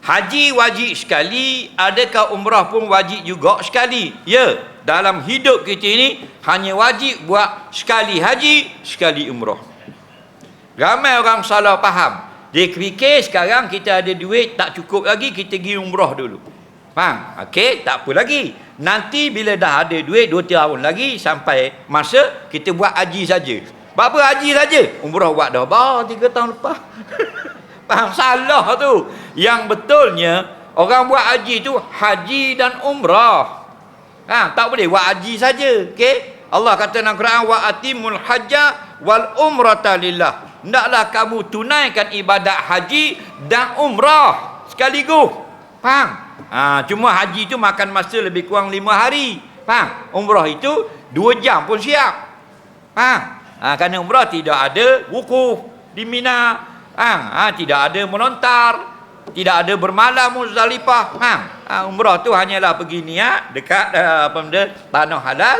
Haji wajib sekali, adakah umrah pun wajib juga sekali? Ya, dalam hidup kita ini hanya wajib buat sekali haji, sekali umrah. Ramai orang salah faham. Dia fikir sekarang kita ada duit tak cukup lagi kita pergi umrah dulu. Faham? Okey, tak apa lagi. Nanti bila dah ada duit 2 tahun lagi sampai masa kita buat haji saja. Berapa haji saja? Umrah buat dah bah 3 tahun lepas. Faham salah tu. Yang betulnya orang buat haji tu haji dan umrah. Ha, tak boleh buat haji saja. Okey? Allah kata dalam Quran wa atimul hajja wal umrata lillah. Hendaklah kamu tunaikan ibadat haji dan umrah sekaligus. Faham? Ha, cuma haji tu makan masa lebih kurang lima hari. Faham? Umrah itu dua jam pun siap. Faham? Ha, kerana umrah tidak ada wukuf di Mina. Faham? Ha, tidak ada melontar. Tidak ada bermalam Muzdalifah. Faham? Ha, umrah tu hanyalah pergi niat dekat uh, apa benda tanah halal.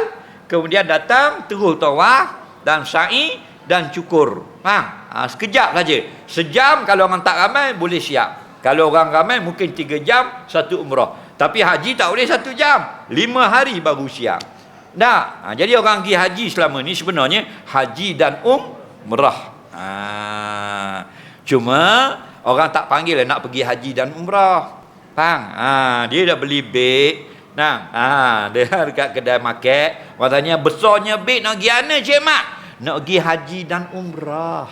Kemudian datang terus tawaf dan sa'i dan cukur. Faham? Ha, sekejap saja. Sejam kalau orang tak ramai boleh siap. Kalau orang ramai mungkin tiga jam satu umrah. Tapi haji tak boleh satu jam. Lima hari baru siap. Nah, ha, jadi orang pergi haji selama ni sebenarnya haji dan umrah. Ha, cuma orang tak panggil lah nak pergi haji dan umrah. Faham? Ha, dia dah beli beg. Nah, ha, dia dekat kedai market. Katanya besarnya beg nak pergi mana Cik Mak? Nak pergi haji dan umrah.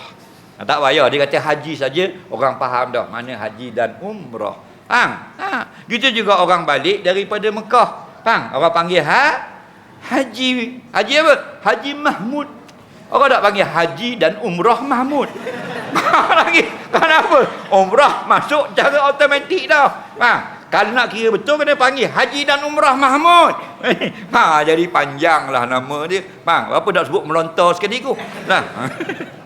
Ha, tak payah dia kata haji saja orang faham dah mana haji dan umrah. Ha, ha. Gitu juga orang balik daripada Mekah. Ha, orang panggil ha haji. Haji apa? Haji Mahmud. Orang tak panggil haji dan umrah Mahmud mahal lagi kenapa umrah masuk cara automatik dah ha. kalau nak kira betul kena panggil haji dan umrah mahmud ha. jadi panjanglah nama dia bang apa dah sebut melontar sekali tu nah.